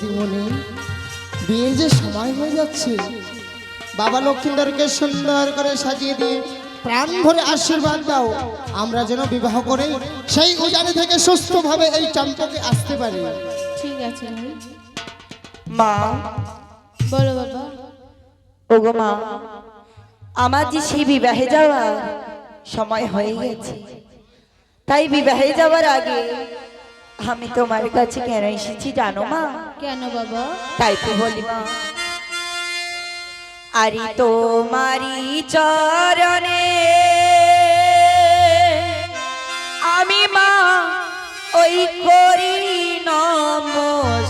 বৌদিমণি বিয়ের যে সময় হয়ে যাচ্ছে বাবা লক্ষ্মীন্দরকে সুন্দর করে সাজিয়ে দিয়ে প্রাণ ভরে আশীর্বাদ দাও। আমরা যেন বিবাহ করে সেই উজানি থেকে সুস্থভাবে এই চম্পকে আসতে পারি। ঠিক আছে মা। বলো বাবা। ওগো মা আমার যে সেই বিবাহে যাওয়ার সময় হয়ে গেছে। তাই বিবাহে যাওয়ার আগে আমি তোমার কাছে কেন এসেছি জানো মা? কেন বাবা? তাই তো বলি মা। আরি তোমারি চরণে আমি মা ওই করি নমস্কার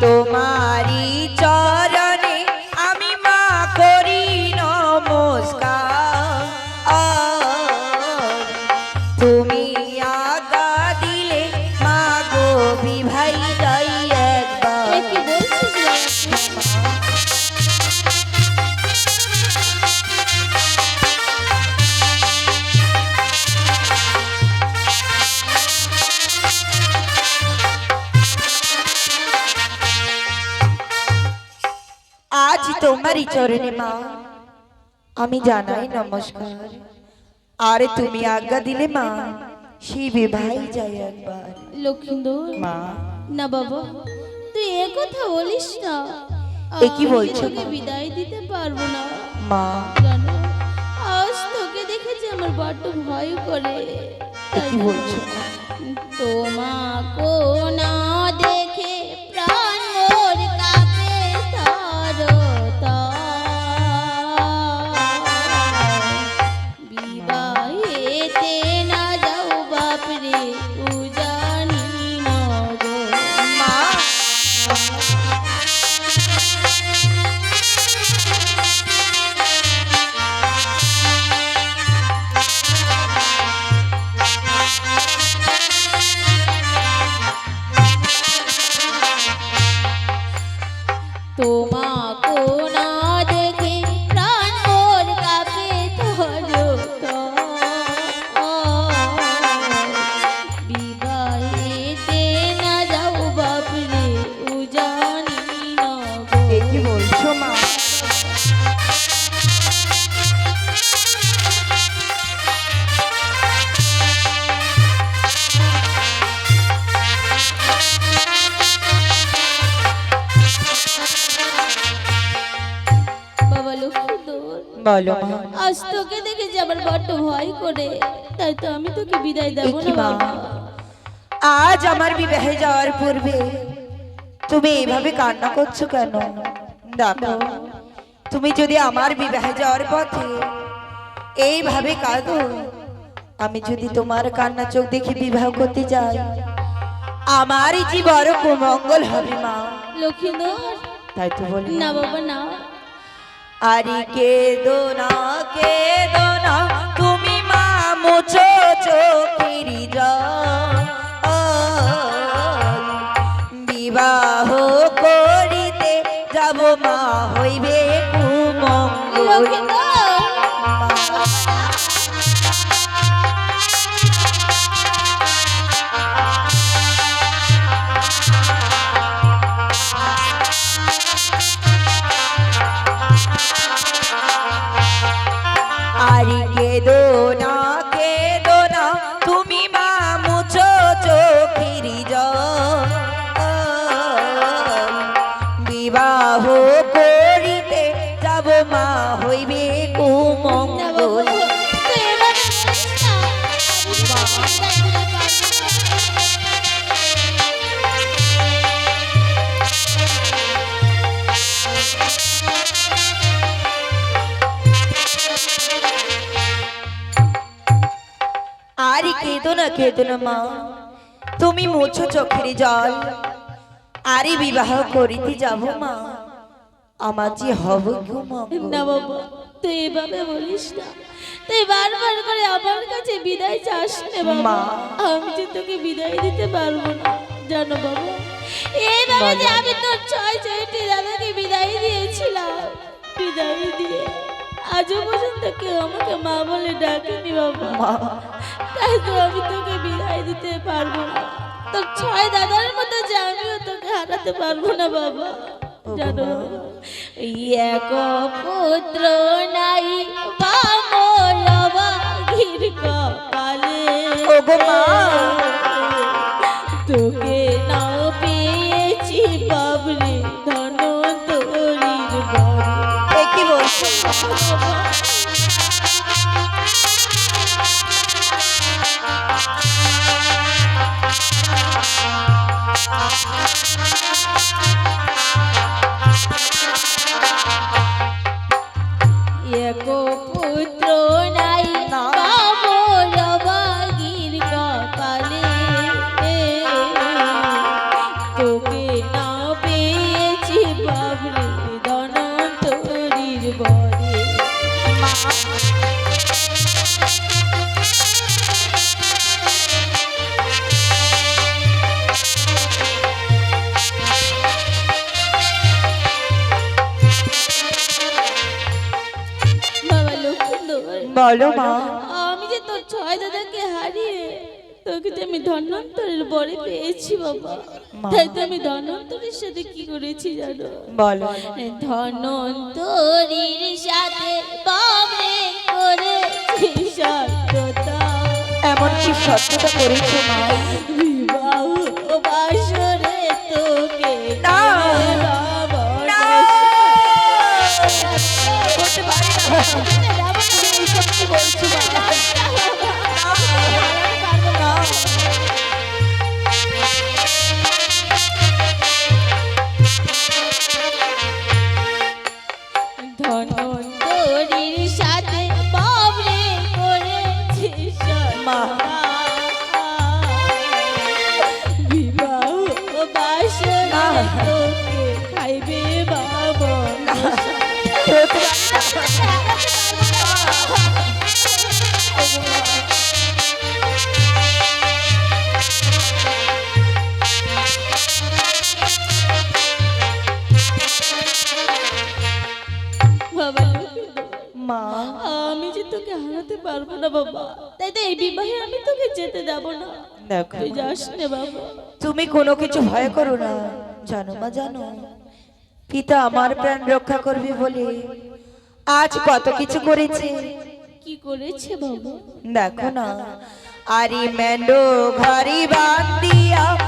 তোমারি চরণে তোমারই চরণে মা। আমি জানাই নমস্কার। আর তুমি আজ্ঞা দিলে মা সেই বিভাই যাই একবার। লক্ষিন্দর মা। না বাবা তুই এ কথা বলিস না। এ কি বলছো, তোকে বিদায় দিতে পারব না। মা। জানো আজ তোকে দেখেছি আমার বড্ড ভয় করে। এ কি বলছো? মা? তোমাকো বলো। মা আজ তোকে দেখে যে আমার বড্ড ভয় করে। তাই তো আমি তোকে বিদায় দেবো না মা? আজ আমার বিবাহে যাওয়ার পূর্বে তুমি এইভাবে কান্না করছ কেন? দেখো তুমি যদি আমার বিবাহে যাওয়ার পথে এইভাবে কাঁদো আমি যদি তোমার কান্না চোখ দেখে বিবাহ করতে যাই আমারই যে বড় কুমঙ্গল হবে মা। লক্ষ্মীন্দর তাই তো বলি। না বাবা না। আরে কে দোনা কে দো না কেঁদো না মা। তুমি মুছো চোখের জল আরে বিবাহ করিতে যাব মা। আমার যে হব না বাবা তুই এভাবে বলিস না। তুই বারবার করে আমার কাছে বিদায় চাস মা। আমি যে তোকে বিদায় দিতে পারব না জানো বাবা। এইভাবে যে। আমি তোর ছয় ছয়টি দাদাকে বিদায় দিয়েছিলাম বিদায় দিয়ে আজও পর্যন্ত কেউ আমাকে মা বলে ডাকেনি বাবা। মা তাই তো আমি তোকে বিদায় দিতে পারব না। তোর ছয় দাদার মতো যে আমিও তোকে হারাতে পারব না বাবা। জানো এক পুত্র নাই বামলবাগির কপালে। ওগো মা। যে তোর ছয় দাদাকে হারিয়ে তোকে তো আমি ধন্বন্তরের বরে পেয়েছি বাবা। তাই তো আমি ধন্বন্তরের সাথে কি করেছি জানো? বলো। ধন্বন্তরীর সাথে বামে করেছি সত্যতা। এমন কি সত্যতা করেছ মা? বিবাহ বাসরে তোকে না। না। করতে পারি না। পারব না বাবা। তাই তো এই বিবাহে আমি তোকে যেতে দেব না। দেখো। তুই যাস না বাবা। তুমি কোনো কিছু ভয় করো না। জানো মা জানো। পিতা আমার প্রাণ রক্ষা করবে বলে আজ কত কিছু করেছে। কি করেছে বাবা? দেখো না। আরে মেন্ডো ঘরে বান্দিয়া পিতা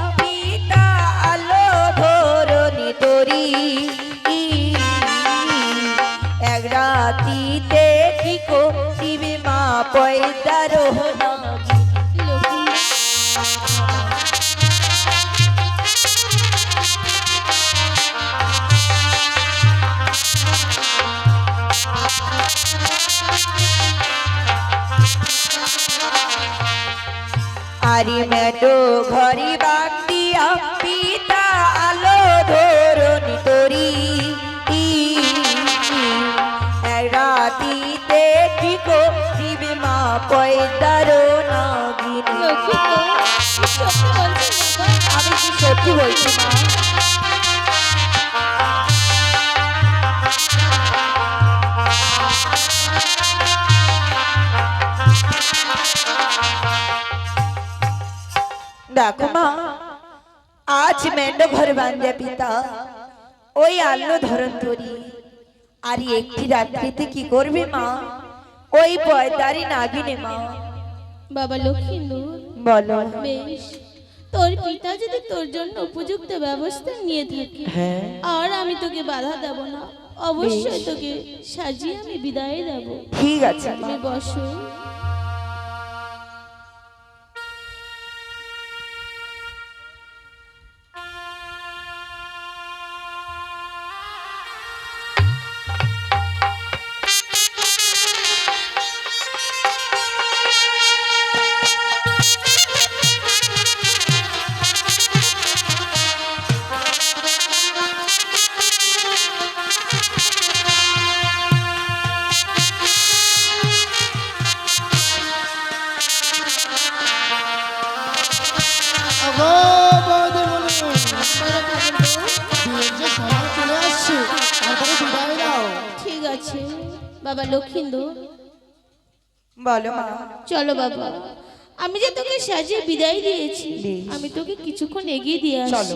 আরে মেটো, ঘরি বাক্তি পিতা আলো ধরনি তোরি। এক রাতিতে কি করিবে মা পয়দার নাগিনী। সত্যি বলছি, মা? আজ মেন্ড ঘর বান্ধে পিতা। ওই আলো ধরন ধরি। আর একটি রাত্রিতে কি করবে মা? ওই পয়দারি নাগিনে মা। বাবা লক্ষ্মীন্দর বলো। বেশ। তোর পিতা যদি তোর জন্য উপযুক্ত ব্যবস্থা নিয়ে থাকে হ্যাঁ। আর আমি তোকে বাধা দেব না অবশ্যই তোকে সাজিয়ে আমি বিদায় দেব। ঠিক আছে তুমি বসো। বাবা লক্ষিন্দু। বলো মা। চলো বাবা। আমি যে তোকে সাজিয়ে বিদায় দিয়েছি আমি তোকে কিছুক্ষণ এগিয়ে দিয়ে আসি চলো।